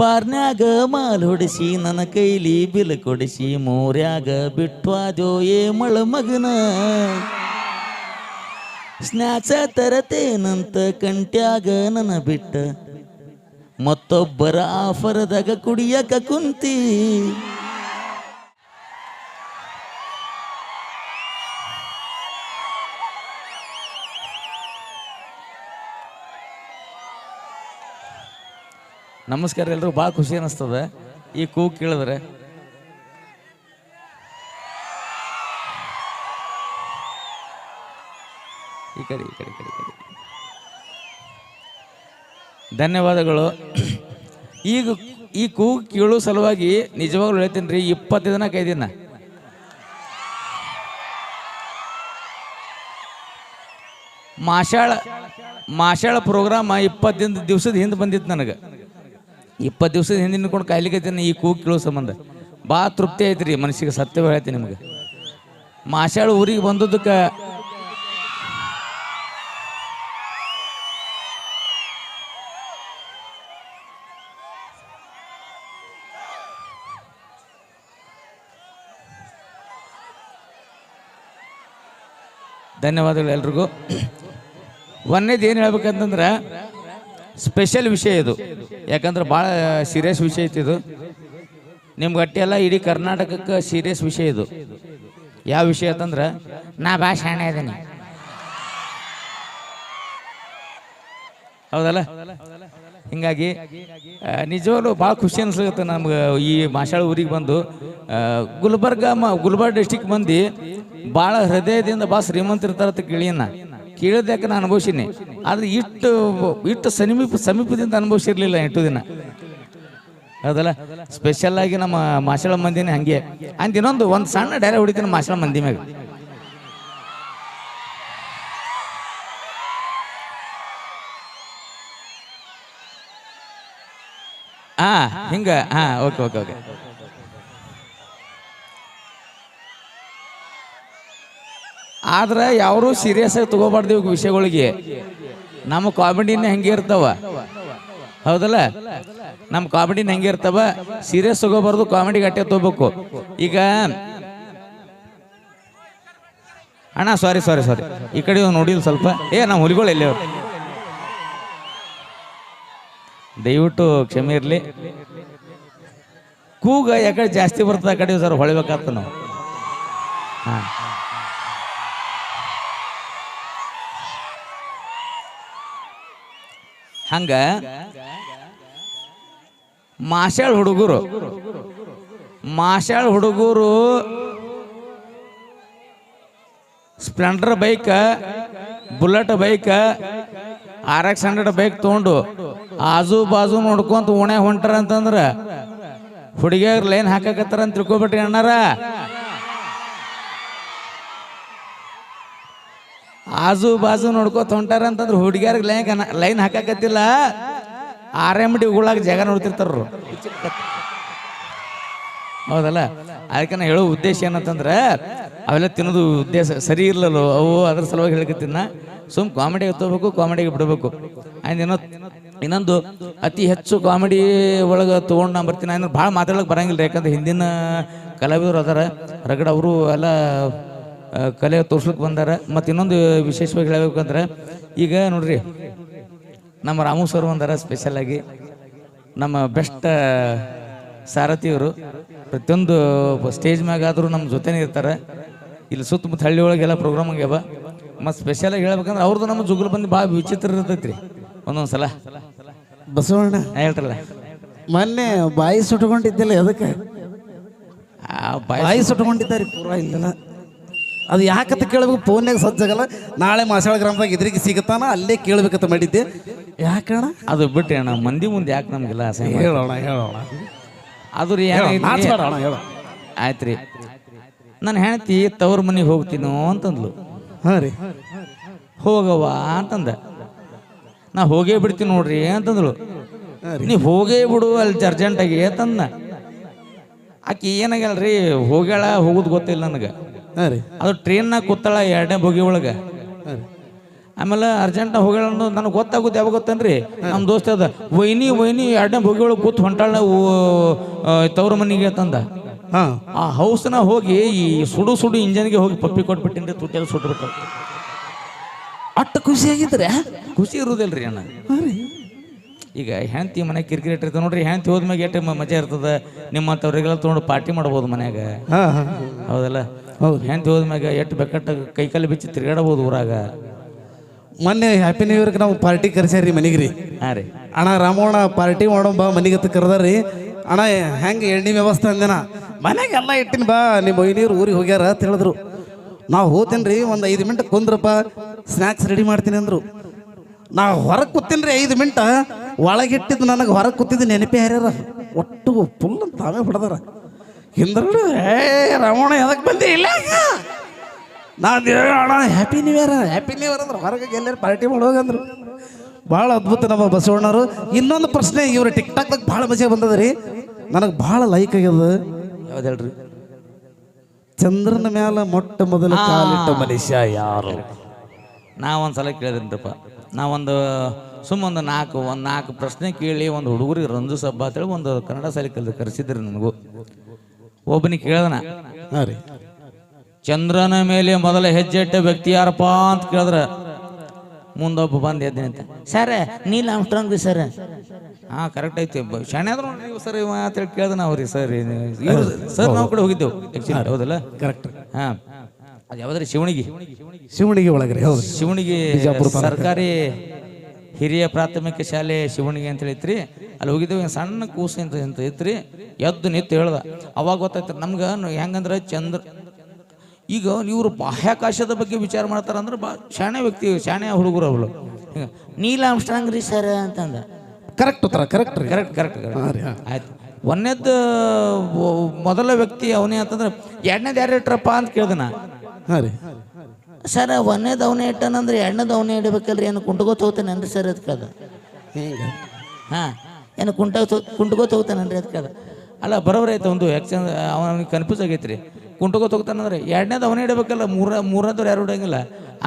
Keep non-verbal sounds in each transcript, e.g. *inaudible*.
ಬಾರ್ನ್ಯಾಗ mall ಹೊಡಿಸಿ, ನನ್ನ ಕೈಲಿ bill ಕೊಡಿಸಿ, ಮೋರ್ಯಾಗ ಬಿಟ್ವಾದ್ಯೋ ಏ ಮಳ ಮಗನ. ಸ್ನ್ಯಾಚ ತರತೇನಂತ ಕಂಟ್ಯಾಗ ನನ್ನ ಬಿಟ್ಟ. ಮತ್ತೊಬ್ಬರ ಆಫರದಾಗ ಕುಡಿಯಕ ಕುಂತಿ. ನಮಸ್ಕಾರ ಎಲ್ಲರೂ ಭಾಳ ಖುಷಿ ಅನ್ನಿಸ್ತದೆ ಈ ಕೂಗು ಕೇಳಿದ್ರೆ. ಈ ಕಡೆ, ಈ ಧನ್ಯವಾದಗಳು. ಈಗ ಈ ಕೂಗು ಕೇಳೋ ಸಲುವಾಗಿ ನಿಜವಾಗ್ಲೂ ಹೇಳ್ತೀನಿ ರೀ ಇಪ್ಪತ್ತು ದಿನ ಕೈದಿನ. ಮಾಷಾಳ ಮಾಷಾಳ ಪ್ರೋಗ್ರಾಮ ಇಪ್ಪತ್ತೈದು ದಿವಸದ ಹಿಂದೆ ಬಂದಿತ್ತು ನನಗೆ. ಇಪ್ಪತ್ತು ದಿವಸದ ಹಿಂದೆ ನಿಂತ್ಕೊಂಡು ಕಾಯ್ಲಿಕತ್ತೀನಿ ಈ ಕೂಗು ಕೇಳೋ ಸಂಬಂಧ. ಭಾಳ ತೃಪ್ತಿ ಐತ್ರಿ ಮನಸ್ಸಿಗೆ ಸತ್ಯ ಹೇಳ್ತೀನಿ ನಿಮಗೆ. ಮಾಶಾಳು ಊರಿಗೆ ಬಂದದಕ್ಕೆ ಧನ್ಯವಾದಗಳು ಎಲ್ರಿಗೂ. *clears throat* ಒಂದೇದು ಏನು ಹೇಳ್ಬೇಕಂತಂದ್ರೆ ಸ್ಪೆಷಲ್ ವಿಷಯ ಇದು. ಯಾಕಂದ್ರೆ ಭಾಳ ಸೀರಿಯಸ್ ವಿಷಯ ಐತಿ ಇದು. ನಿಮ್ಗೆ ಅಟ್ಟಿ ಎಲ್ಲ ಇಡೀ ಕರ್ನಾಟಕಕ್ಕೆ ಸೀರಿಯಸ್ ವಿಷಯ ಇದು. ಯಾವ ವಿಷಯ ಅಂತಂದ್ರೆ, ನಾ ಭಾಳ ಶಾಣೆ ಇದ್ದೀನಿ. ಹೌದಲ್ಲ? ಹಿಂಗಾಗಿ ನಿಜವಾಗ್ಲು ಭಾಳ ಖುಷಿ ಅನ್ಸ್ಲಿಕ್ಕೆ ನಮ್ಗೆ ಈ ಮಾಷಾಳ ಊರಿಗೆ ಬಂದು ಗುಲ್ಬರ್ಗ ಮ, ಗುಲ್ಬರ್ಗ ಡಿಸ್ಟಿಕ್ ಮಂದಿ ಭಾಳ ಹೃದಯದಿಂದ ಭಾಳ ಶ್ರೀಮಂತ ಶ್ರೀಮಂತರಿರ್ತಾರತ್ತ ಕೇಳಿಯನ್ನ ಕೇಳಿದ್ಯಾಕೆ ನಾನು ಅನುಭವಿಸಿನಿ. ಆದ್ರೆ ಇಷ್ಟು ಇಷ್ಟು ಸಮೀಪ ಸಮೀಪದಿಂದ ಅನುಭವಿಸಿರ್ಲಿಲ್ಲ ಎಂಟು ದಿನ. ಹೌದಲ್ಲ? ಸ್ಪೆಷಲ್ಲಾಗಿ ನಮ್ಮ ಮಾಸಳ ಮಂದಿನೇ ಹಂಗೆ. ಅಂತ ಇನ್ನೊಂದು ಒಂದು ಸಣ್ಣ ಡೈರೆ ಹೊಡಿತೀನಿ ಮಾಸಳ ಮಂದಿ ಮೇಲೆ ಹಾ ಹಿಂಗ ಹಾ ಓಕೆ ಓಕೆ ಓಕೆ. ಆದ್ರೆ ಯಾರು ಸೀರಿಯಸ್ ಆಗಿ ತಗೋಬಾರ್ದು ಇವಾಗ ವಿಷಯಗಳಿಗೆ. ನಮ್ಮ ಕಾಮಿಡಿನ ಹೆಂಗೆ ಹೌದಲ್ಲ? ನಮ್ಮ ಕಾಮಿಡಿನ ಹೆಂಗೆ ಇರ್ತಾವ. ಸೀರಿಯಸ್ ತಗೋಬಾರ್ದು ಕಾಮಿಡಿ ಗಟ್ಟೆ ತಗೋಬೇಕು. ಈಗ, ಅಣ್ಣ ಸಾರಿ ಸಾರಿ ಸಾರಿ ಈ ಕಡೆ ನೋಡಿಲ್ಲ ಸ್ವಲ್ಪ. ಏ, ನಮ್ಮ ಹುಲಿಗಳು ಎಲ್ಲಿ ದಯವಿಟ್ಟು ಕ್ಷಮೆ ಇರಲಿ. ಕೂಗ ಯಾಕಡೆ ಜಾಸ್ತಿ ಬರ್ತದೆ ಆ ಕಡೆ ಸರ್ ಹೊಳಿಬೇಕಾಗ್ತ ನಾವು. ಹಾಂ. ಹಂಗ ಮಾಶಾಳ್ ಹುಡುಗರು. ಮಾಶಾಳ್ ಹುಡುಗರು Splendor bike, bullet bike, R X hundred bike ತೊಗೊಂಡು ಆಜು ಬಾಜು ನೋಡ್ಕೊಂತ ಓಣೆ ಹೊಂಟಾರ ಅಂತಂದ್ರ ಹುಡುಗಿಯರ್ ಲೈನ್ ಹಾಕಕತ್ತಾರ ಅಂತ ತಿಳ್ಕೊಬಿಟ್ರಿ ಅಣ್ಣಾರ. ಆಜು ಬಾಜು ನೋಡ್ಕೋತ ಹೊಂಟಾರ ಅಂತಂದ್ರೆ ಹುಡುಗಿಯರ್ಗೆ ಲೈನ್ ಲೈನ್ ಹಾಕಕತ್ತಿಲ್ಲ. ಆರ್ ಎಂ ಡಿ ಉಗುಳಾಗ ಜಾಗ ನೋಡ್ತಿರ್ತಾರ ಹೌದಲ್ಲ? ಅದಕ್ಕೆ ನಾ ಹೇಳೋ ಉದ್ದೇಶ ಏನಂತಂದ್ರೆ, ಅವೆಲ್ಲ ತಿನ್ನೋದು ಉದ್ದೇಶ ಸರಿ ಇರ್ಲಲ್ಲ? ಅವು ಅದ್ರ ಸಲುವಾಗಿ ಹೇಳ್ಕತ್ತಿನ ಸುಮ್ ಕಾಮಿಡಿಗೆ ತಗೋಬೇಕು ಕಾಮಿಡಿಗೆ ಬಿಡಬೇಕು. ಆಯ್ತು ಇನ್ನೊಂದು ಇನ್ನೊಂದು ಅತಿ ಹೆಚ್ಚು ಕಾಮಿಡಿ ಒಳಗೆ ತೊಗೊಂಡು ನಾ ಬರ್ತೀನಿ. ಅಂದ್ರೆ ಭಾಳ ಮಾತಾಡೋಕೆ ಬರಂಗಿಲ್ಲ ಯಾಕಂದ್ರೆ ಹಿಂದಿನ ಕಲಾವಿದರು ಅದಾರ. ರಗಡ ಅವರು ಎಲ್ಲ ಕಲೆ ತೋರ್ಸ್ಲಿಕ್ಕೆ ಬಂದಾರ. ಮತ್ತು ಇನ್ನೊಂದು ವಿಶೇಷವಾಗಿ ಹೇಳಬೇಕಂದ್ರೆ ಈಗ ನೋಡ್ರಿ ನಮ್ಮ ರಾಮು ಸರ್ ಬಂದಾರ ಸ್ಪೆಷಲ್ ಆಗಿ. ನಮ್ಮ ಬೆಸ್ಟ್ ಸಾರಥಿಯವರು ಪ್ರತಿಯೊಂದು ಸ್ಟೇಜ್ ಮ್ಯಾಗ ಆದರೂ ನಮ್ಮ ಜೊತೆನೇ ಇರ್ತಾರೆ. ಇಲ್ಲಿ ಸುತ್ತಮುತ್ತ ಹಳ್ಳಿ ಒಳಗೆಲ್ಲ ಪ್ರೋಗ್ರಾಮ್ ಆಗ್ಯಾವ. ಮತ್ತು ಸ್ಪೆಷಲ್ ಆಗಿ ಹೇಳ್ಬೇಕಂದ್ರೆ ಅವ್ರದ್ದು ನಮ್ಮ ಜುಗುಲ್ ಬಂದು ಭಾಳ ವಿಚಿತ್ರ ಇರ್ತೈತ್ರಿ. ಒಂದೊಂದು ಸಲ ಬಸವಣ್ಣ ಹೇಳ್ತಾರಲ್ಲ. ಮೊನ್ನೆ ಬಾಯಿ ಸುಟ್ಕೊಂಡಿದ್ದಿಲ್ಲ ಅದಕ್ಕೆ ಬಾಯಿ ಸುಟ್ಕೊಂಡಿದ್ದಾರೆ ಪೂರ ಇಲ್ಲೆಲ್ಲ ಅದು ಯಾಕಂತ ಕೇಳಬೇಕು? ಫೋನ್ಯಾಗ ಸಜ್ಜಾಗಲ್ಲ ನಾಳೆ ಮಾಸಾಳ ಗ್ರಾಮದಾಗ ಎದುರಿಗೆ ಸಿಗುತ್ತಾನ ಅಲ್ಲೇ ಕೇಳ್ಬೇಕಂತ ಮಾಡಿದ್ದೆ. ಯಾಕಣ್ಣ ಅದು ಬಿಟ್ಟೆ ಅಣ್ಣ ಮಂದಿ ಮುಂದೆ ಯಾಕೆ ನಮಗೆಲ್ಲ ಅಸಹ್ಯ ಮಾಡ್ತೀರಿ? ಹೇಳೋಣ ಹೇಳೋಣ. ಅದು ರೀ? ನಾಚ್ಬೇಡ ಅಣ್ಣ ಹೇಳ ಆಯ್ತ್ರಿ ನನ್ನ ಹೆಂಡತಿ ತವ್ರ ಮನೆಗೆ ಹೋಗ್ತೀನೋ ಅಂತಂದ್ಲು. ಹಾಂ ರೀ. ಹೋಗವ್ವ ಅಂತಂದ. ನಾ ಹೋಗೇ ಬಿಡ್ತೀನಿ ನೋಡ್ರಿ ಅಂತಂದಳು. ನೀವು ನೀ ಹೋಗೇ ಬಿಡು ಅಲ್ಲಿ ಅರ್ಜೆಂಟಾಗಿ ಅಂತಂದ. ಆಕಿ ಏನಾಗಲ್ರಿ ಹೋಗ್ಯಾಳ ಹೋಗುದು ಗೊತ್ತಿಲ್ಲ ನನಗೆ. ರೀ ಅದು ಟ್ರೈನ್ನಾಗ ಕೂತಾಳ ಎರಡನೇ ಬೋಗಿ ಒಳಗೆ. ಆಮೇಲೆ ಅರ್ಜೆಂಟ್ ಹೋಗ್ಯಾಳ ನನಗೆ ಗೊತ್ತಾಗುತ್ತೆ ಯಾವಾಗ ಗೊತ್ತನ್ರಿ? ನಮ್ಮ ದೋಸ್ತ ಅದ ವೈನಿ ವೈನಿ ಎರಡನೇ ಬೋಗಿ ಒಳಗೆ ಕೂತ್ ಹೊಂಟಾಳ ತವ್ರ ಮನೆಗೆ ತಂದ ಹಾ. ಆ ಹೌಸ್ನ ಹೋಗಿ ಈ ಸುಡು ಸುಡು ಇಂಜನ್ಗೆ ಹೋಗಿ ಪಪ್ಪಿ ಕೊಟ್ಬಿಟ್ಟಿನ್ರಿ ತುಟ್ಟಿಯಲ್ಲಿ ಸುಟ್ಬಿಟ್ಟು ಅಟ್ಟ ಖುಷಿಯಾಗಿದ್ರೆ ಖುಷಿ ಇರುವುದಿಲ್ರಿ ಅಣ್ಣ. ಈಗ ಹೆಂಡತಿ ಮನೆ ಕಿರಿಕಿರಿ ಇಟ್ಟಿರ್ತದೆ ನೋಡ್ರಿ ಹೆಂಡತಿ ಹೋದ್ಮ್ಯಾಗ ಎಷ್ಟು ಮಜಾ ಇರ್ತದೆ. ನಿಮ್ಮಂಥವ್ರಿಗೆಲ್ಲ ತೊಗೊಂಡು ಪಾರ್ಟಿ ಮಾಡ್ಬೋದು ಮನ್ಯಾಗ. ಹೌದಲ್ಲ? ಹೌದು ಹೆಂಡತಿ ಹೋದ್ಮ್ಯಾಗ ಎಷ್ಟು ಬೆಕ್ಕಟ್ಟ ಕೈಕಾಲು ಬಿಚ್ಚಿ ತಿರ್ಗಾಡಬಹುದು ಊರಾಗ. ಮೊನ್ನೆ ಹ್ಯಾಪಿ ನ್ಯೂ ಇಯರ್ಗೆ ನಾವು ಪಾರ್ಟಿ ಕರ್ಸ್ಯಾರಿ ಮನೆಗೆ ರೀ. ಹಾಂ ರೀ. ಅಣ್ಣ ರಾಮಣ್ಣ ಪಾರ್ಟಿ ಮಾಡೋ ಬಾ ಮನೆಗೆ ಅಂತ ಕರೆದಾರಿ ಅಣ್ಣ ಹೆಂಗೆ ಎಣ್ಣೆ ವ್ಯವಸ್ಥೆ ಅಂದೇನ ಮನೆಗೆ ಎಲ್ಲ ಇಟ್ಟಿನ ಬಾ ನಿಮ್ಮ ಒಯ್ನೀರು ಊರಿಗೆ ಹೋಗ್ಯಾರ ಅಂತ ಹೇಳಿದ್ರು. ನಾವು ಹೋತೇನೆ ರೀ ಒಂದು ಐದು ಮಿನಿಟ್ ಕುಂದ್ರಪ್ಪ ಸ್ನ್ಯಾಕ್ಸ್ ರೆಡಿ ಮಾಡ್ತೀನಿ ಅಂದರು. ನಾ ಹೊರಗೆ ಕೂತೀನಿ ರೀ ಐದು ಮಿನಿಟ ಒಳಗಿಟ್ಟಿದ್ದು ನನಗೆ ಹೊರಗೆ ಕೂತಿದ್ದು ನೆನಪೇ ಹರ್ಯಾರ ಒಟ್ಟು ಫುಲ್ ತಾವೇ ಹೊಡೆದಾರ. ಹಿಂದ್ರಡು ಏ ರಾವಣ ಎದಕ್ಕೆ ಬಂದಿ ಇಲ್ಲ ನಾ ಅಣ್ಣ happy new year happy new year ಅಂದ್ರೆ. ಹೊರಗೆ ಎಲ್ಲರೂ ಪಾರ್ಟಿ ಮಾಡೋಗಂದ್ರು ಭಾಳ ಅದ್ಭುತ ನಮ್ಮ ಬಸವಣ್ಣರು ಇನ್ನೊಂದು ಪ್ರಶ್ನೆ ಇವರು ಟಿಕ್ ಟಾಕ್ದಾಗ ಭಾಳ ಮಜಾ ಬಂದದ ರೀ ನನಗೆ ಭಾಳ ಲೈಕ್ ಆಗ್ಯದ. ಯಾವ್ದು ಹೇಳ್ರಿ ಚಂದ್ರನ ಮೇಲೆ ಮೊಟ್ಟ ಮೊದಲ ಕಾಲಿಟ್ಟ ಮನುಷ್ಯ ಯಾರು? ನಾವೊಂದ್ಸಲ ಒಂದು ಸಲ ಕೇಳಿದ್ರಿಪ್ಪ ನಾವೊಂದು ಸುಮ್ಮ ಒಂದು ನಾಲ್ಕು ಒಂದು ನಾಲ್ಕು ಪ್ರಶ್ನೆ ಕೇಳಿ ಒಂದು ಹುಡುಗರಿಗೆ ರಂಜು ಸಬ್ಬ ಅಂತೇಳಿ ಒಂದು ಕನ್ನಡ ಸಾಲಿ ಕಲ್ ಕರೆಸಿದ್ರಿ ನನಗೂ. ಒಬ್ಬನಿಗೆ ಕೇಳ್ದನ? ಹಾಂ ರೀ. ಚಂದ್ರನ ಮೇಲೆ ಮೊದಲ ಹೆಜ್ಜೆ ಇಟ್ಟ ವ್ಯಕ್ತಿ ಯಾರಪ್ಪ ಅಂತ ಕೇಳಿದ್ರ. ಮುಂದೊಬ್ಬ ಬಂದು ಎದ್ದೀನಿ ಅಂತ. ಸರ್ ನೀಲ್ ಆಮ್ಸ್ಟ್ರಾಂಗ್ ರೀ ಸರ್. ಹಾಂ ಕರೆಕ್ಟ್ ಐತಿ. ಶಾಣೆ ಆದ್ರು ನೀವು ಸರ್ ಇವ ಅಂತ ಹೇಳಿ ನಾವು ರೀ ಸರ್ ಇವ್ರು ಸರ್ ನಾವು ಕೂಡ ಹೋಗಿದ್ದೆವು ಆ್ಯಕ್ಚುಲಿ ಹೌದಲ್ಲ? ಕರೆಕ್ಟ್ ಹಾಂ. ಅದು ಯಾವ್ದ್ರಿ ಶಿವಣಿಗೆ. ಶಿವಣಿಗೆ ಒಳಗ್ರಿ. ಹೌದು. ಶಿವಣಿಗೆ ಸರ್ಕಾರಿ ಹಿರಿಯ ಪ್ರಾಥಮಿಕ ಶಾಲೆ ಶಿವಣಿಗೆ ಅಂತ ಹೇಳಿತ್ರಿ. ಅಲ್ಲಿ ಹೋಗಿದ್ದೇವೆ ಸಣ್ಣ ಕೂಸು ಅಂತ ಅಂತ ಐತ್ರಿ ಎದ್ದು ನಿಂತು ಹೇಳ್ದ ಅವಾಗ ಗೊತ್ತಾಯ್ತು ನಮ್ಗೆ ಹೆಂಗಂದ್ರೆ ಚಂದ್ರ ಈಗ ಇವರು ಬಾಹ್ಯಾಕಾಶದ ಬಗ್ಗೆ ವಿಚಾರ ಮಾಡ್ತಾರಂದ್ರೆ ಬಾ ಶಾಣೆ ವ್ಯಕ್ತಿ ಶಾಣೆ ಹುಡುಗರು ಅವಳು ನೀಲ ಆಮ್ಸ್ಟ್ರಾಂಗ್ ರೀ ಸರ್ ಅಂತಂದ. ಕರೆಕ್ಟ್ ಉತ್ತರ ಕರೆಕ್ಟ್ ರೀ. ಕರೆಕ್ಟ್ ಕರೆಕ್ಟ್ ಆಯ್ತು. ಒಂದೇದ್ದು ಮೊದಲ ವ್ಯಕ್ತಿ ಅವನೇ ಅಂತಂದ್ರೆ ಎರಡನೇದು ಯಾರು ಇಟ್ರಪ್ಪ ಅಂತ ಕೇಳ್ದೆ ನಾ. ಹಾಂ ರೀ. ಸರ್ ಒಂದೇ ದವನೆ ಇಟ್ಟನಂದ್ರೆ ಎಣ್ಣೆ ದವನೆ ಇಡಬೇಕಲ್ರಿ? ಏನು ಕುಂಟ್ಕೋತ ಹೋಗ್ತಾನನ್ರಿ ಸರ್ ಅದಕ್ಕೆ ಅದು? ಹಿಂಗೆ? ಹಾಂ ಏನು ಕುಂಟ ಕುಂಟ್ಕೋತ ಹೋಗ್ತಾನನ್ರಿ ಅದಕ್ಕೆ ಅದು? ಅಲ್ಲ ಬರೋಬ್ರಿ ಆಯ್ತು ಒಂದು ಯಾಕಂದ್ರೆ ಅವನಿಗೆ ಕನ್ಫ್ಯೂಸ್ ಆಗೈತೆ ರೀ ಕುಂಟಗೋತ್ ಹೋಗ್ತಾನಂದ್ರೆ ಎರಡನೇದು ಅವನೇ ಇಡಬೇಕಲ್ಲ ಮೂರ ಮೂರನೇದವ್ರು ಯಾರು ಇಡೋಂಗಿಲ್ಲ.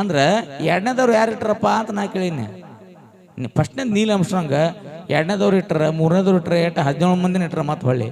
ಅಂದ್ರೆ ಎರಡನೇದವ್ರು ಯಾರು ಇಟ್ಟರಪ್ಪ ಅಂತ ನಾ ಕೇಳೀನಿ. ಫಸ್ಟ್ನೇದು ನೀಲ ಅಂಶ ಎರಡನೇದವ್ರು ಇಟ್ರ ಮೂರನೇದವ್ರು ಇಟ್ಟರೆ ಎಟ್ಟು ಹದಿನೇಳು ಮಂದಿನ ಇಟ್ರ ಮತ್ತೆ ಹೊಳ್ಳಿ.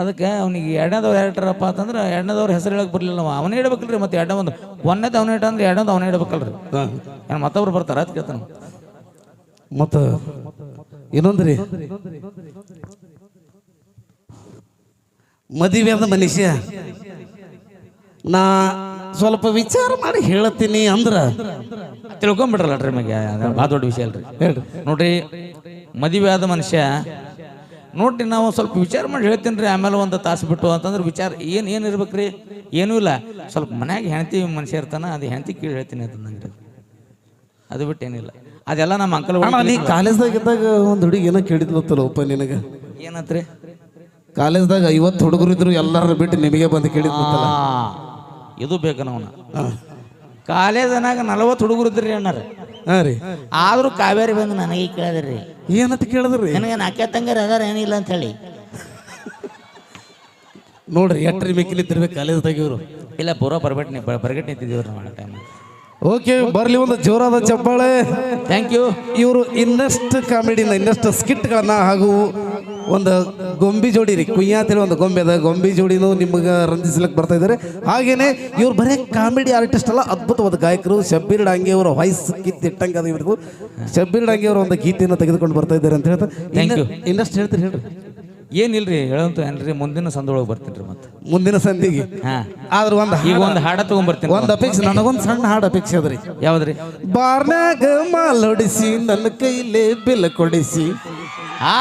ಅದಕ್ಕೆ ಅವನಿಗೆ ಎರಡನೇದವ್ರು ಎರಡರಪ್ಪ ಅಂತಂದ್ರೆ ಎರಡನೇದವ್ರ ಹೆಸರು ಹೇಳಕ್ ಬರಲಿಲ್ಲ ನಾವು. ಅವನೇ ಇಡಬೇಕಲ್ರಿ ಮತ್ತೆ ಎರಡನೇ ಒಂದು ಒಂದೇದು ಅವನೇ ಇಟ್ಟ ಅಂದ್ರೆ ಎರಡನೇದು ಅವನೇ ಇಡಬೇಕಲ್ರಿ ಏನು ಮತ್ತೊಬ್ರು ಬರ್ತಾರ ಅಂತ ಕೇಳ್ತಾನೆ ಮತ್ತು ಇನ್ನೊಂದು ರೀ ಆದ ಮನುಷ್ಯ. ನಾ ಸ್ವಲ್ಪ ವಿಚಾರ ಮಾಡಿ ಹೇಳತ್ತೀನಿ ಅಂದ್ರ. ತಿಳ್ಕೊಂಬಿಡ್ರಲ್ಲ ನಿಮಗೆ ಭಾಳ ದೊಡ್ಡ ವಿಷಯ ಅಲ್ರಿ. ಹೇಳ್ರಿ. ನೋಡ್ರಿ ಮದುವೆ ಆದ ಮನುಷ್ಯ ನೋಡ್ರಿ ನಾವು ಸ್ವಲ್ಪ ವಿಚಾರ ಮಾಡಿ ಹೇಳ್ತೀನಿ ರೀ ಆಮೇಲೆ ಒಂದು ತಾಸು ಬಿಟ್ಟು ಅಂತಂದ್ರೆ ವಿಚಾರ ಏನು ಏನು ಇರ್ಬೇಕ್ರಿ? ಏನೂ ಇಲ್ಲ. ಸ್ವಲ್ಪ ಮನ್ಯಾಗ ಹೆಣ್ತಿ ಮನುಷ್ಯ ಇರ್ತಾನ ಅದು ಹೆಣ್ತಿ ಕೀಳು ಹೇಳ್ತೀನಿ ಅಂತ ನಂಗೆ. ಅದು ಬಿಟ್ಟು ಏನಿಲ್ಲ. ಅದೆಲ್ಲ ನಮ್ಮ ಅಂಕಲ್ ನೀ ಕಾಲೇಜ್ದಾಗ ಇದ್ದಾಗ ಒಂದು ಹುಡುಗಿ ಏನೋ ಕೇಳಿದ್ಲತ್ತಲ್ಲ ಒಪ್ಪ ನಿನಗೆ? ಏನತ್ರಿ? ಕಾಲೇಜ್ದಾಗ ಐವತ್ತು ಹುಡುಗರು ಇದ್ರು ಎಲ್ಲರೂ ಬಿಟ್ಟು ನಿಮಗೆ ಬಂದು ಕೇಳಿದ್ಲತ್ತಲ್ಲ? ಇದು ಬೇಕು ನಾವು ಕಾಲೇಜನಾಗ ನಲವತ್ತು ಹುಡುಗರು ಇದ್ರಿ ಅಣ್ಣಾರ. ಹಾಂ ರೀ. ಆದರೂ ಕಾವೇರಿ ಬಂದು ನನಗೆ ಕೇಳಿದ್ರಿ. ಏನಂತ ಕೇಳಿದ್ರಿ? ನನಗೆ ಅಕ್ಕ ತಂಗಾರ ಅದಾರ ಏನಿಲ್ಲ ಅಂತ ಹೇಳಿ. ನೋಡ್ರಿ ಎಟ್ರಿ ಮಿಕ್ಕಿಲಿತ್ತಿರ್ಬೇಕು ಕಾಲೇಜ್ದಾಗ ಇವರು ಇಲ್ಲ ಪೂರ ಬರ್ಬಿಟ್ಟು ನೀ ಬರ್ಗಟ್ ನಿಂತಿದ್ದೀವ್ರಿ ಮಾಡೋ ಟೈಮ್ ಓಕೆ ಬರ್ಲಿ ಒಂದು ಜೋರಾದ ಚಪ್ಪಾಳೆ. ಥ್ಯಾಂಕ್ ಯು ಇವರು ಇನ್ನಷ್ಟು ಕಾಮಿಡಿನ ಇನ್ನಷ್ಟು ಸ್ಕಿಟ್ಗಳನ್ನು ಹಾಗೂ ಒಂದು ಗೊಂಬಿ ಜೋಡಿ ರೀ ಕುಯ್ಯ ಅಂತೇಳಿ ಒಂದು ಗೊಂಬೆ ಅದ. ಗೊಂಬಿ ಜೋಡಿನೂ ನಿಮಗೆ ರಂಜಿಸ್ಲಿಕ್ಕೆ ಬರ್ತಾ ಇದ್ದಾರೆ ಹಾಗೇನೆ ಇವ್ರು ಬರೀ ಕಾಮಿಡಿ ಆರ್ಟಿಸ್ಟ್ ಅಲ್ಲ ಅದ್ಭುತವಾದ ಗಾಯಕರು. ಶಬ್ಬೀರ್ ಡಾಂಗೆ ಅವರ ವಾಯ್ಸ್ ಕಿತ್ತಿಟ್ಟಂಗೆ ಅದು ಇವ್ರಿಗೂ. ಶಬ್ಬೀರ್ ಡಾಂಗೆ ಅವರ ಒಂದು ಗೀತೆಯನ್ನು ತೆಗೆದುಕೊಂಡು ಬರ್ತಾ ಇದ್ದಾರೆ ಅಂತ ಹೇಳ್ತಾರೆ. ಇನ್ನಷ್ಟು ಹೇಳ್ತೀರಿ ಹೇಳ್ರಿ. ಏನಿಲ್ರಿ ಹೇಳಂತ ಏನ್ರಿ ಮುಂದಿನ ಸಂದೊಳಗೆ ಬರ್ತೀನಿ ರೀ ಮತ್ತೆ. ಮುಂದಿನ ಸಂಧಿಗೆ ಹಾ. ಆದ್ರೆ ಒಂದು ಈಗ ಒಂದು ಹಾಡ ತಗೊಂಡ್ಬರ್ತೀನಿ ಒಂದು ಅಪೇಕ್ಷೆ ನನಗೊಂದು ಸಣ್ಣ ಹಾಡು ಅಪೇಕ್ಷೆ ಅದ್ರಿ. ಯಾವ್ದ್ರಿ? ಬಾರ್ನಾಗ ಮಾಲೊಡಿಸಿ ನನ್ನ ಕೈಲೇ ಬಿಲ್ ಕೊಡಿಸಿ. ಹಾ.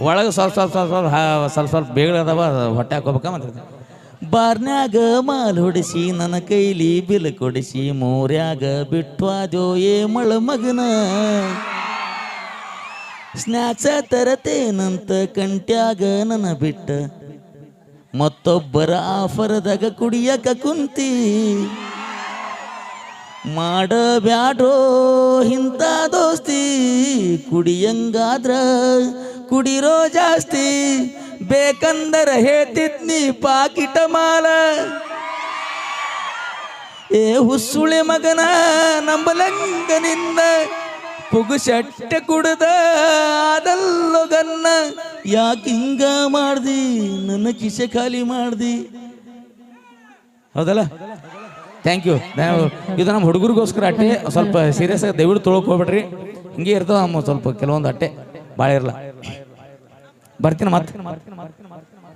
ಒಳಗೆ ಸ್ವಲ್ಪ ಸ್ವಲ್ಪ ಸ್ವಲ್ಪ ಸ್ವಲ್ಪ ಹಾ- ಸ್ವಲ್ಪ ಸ್ವಲ್ಪ ಬೇಗ ಅದಾವ ಹೊಟ್ಟೆ ಹಾಕೋಬೇಕ ಮತ್ತೆ. ಬಾರ್ನ್ಯಾಗ ಮಾಲ್ ಹೊಡಿಸಿ ನನ್ನ ಕೈಲಿ ಬಿಲ್ ಕೊಡಿಸಿ ಮೋರ್ಯಾಗ ಬಿಟ್ವಾದೋ ಏ ಮಳ ಮಗನ. ಸ್ನ್ಯಾಕ್ಸ ತರತೇನಂತ ಕಂಟ್ಯಾಗ ನನ್ನ ಬಿಟ್ಟ. ಮತ್ತೊಬ್ಬರ ಆಫರದಾಗ ಕುಡಿಯಕ ಕುಂತಿ. ಮಾಡಬ್ಯಾಡ್ರೋ ಇಂಥ ದೋಸ್ತಿ, ಕುಡಿಯಂಗಾದ್ರ ಕುಡಿರೋ ಜಾಸ್ತಿ. ಬೇಕಂದರ ಹೇಳ್ತಿದ್ನಿ ಪಾಕಿಟ ಮಾಲ. ಏ ಹುಸುಳೆ ಮಗನ ನಂಬಲಂಗ ಪುಗುಶಟ್ಟ ಕುಡ್ದ ಅದಲ್ಲೊಗನ್ನ ಯಾಕೆ ಹಿಂಗ ಮಾಡ್ದಿ? ನನ್ನ ಕಿಸೆ ಖಾಲಿ ಮಾಡ್ದಿ. ಹೌದಲ್ಲ? ಥ್ಯಾಂಕ್ ಯು ಇದು ನಮ್ಮ ಹುಡುಗರಿಗೋಸ್ಕರ ಅಟ್ಟೆ. ಸ್ವಲ್ಪ ಸೀರಿಯಸ್ ಆಗಿ ದಯವಿಟ್ಟು ತೊಳಕ್ ಹೋಗ್ಬೇಡ್ರಿ ಹಿಂಗೆ ಇರ್ತದ ನಮ್ಮ ಸ್ವಲ್ಪ ಕೆಲವೊಂದು ಅಟ್ಟೆ. ಭಾಳ ಇರಲ್ಲ ಬರ್ತೀನಿ ಮತ್ತೆ.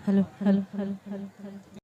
Hello hello hello hello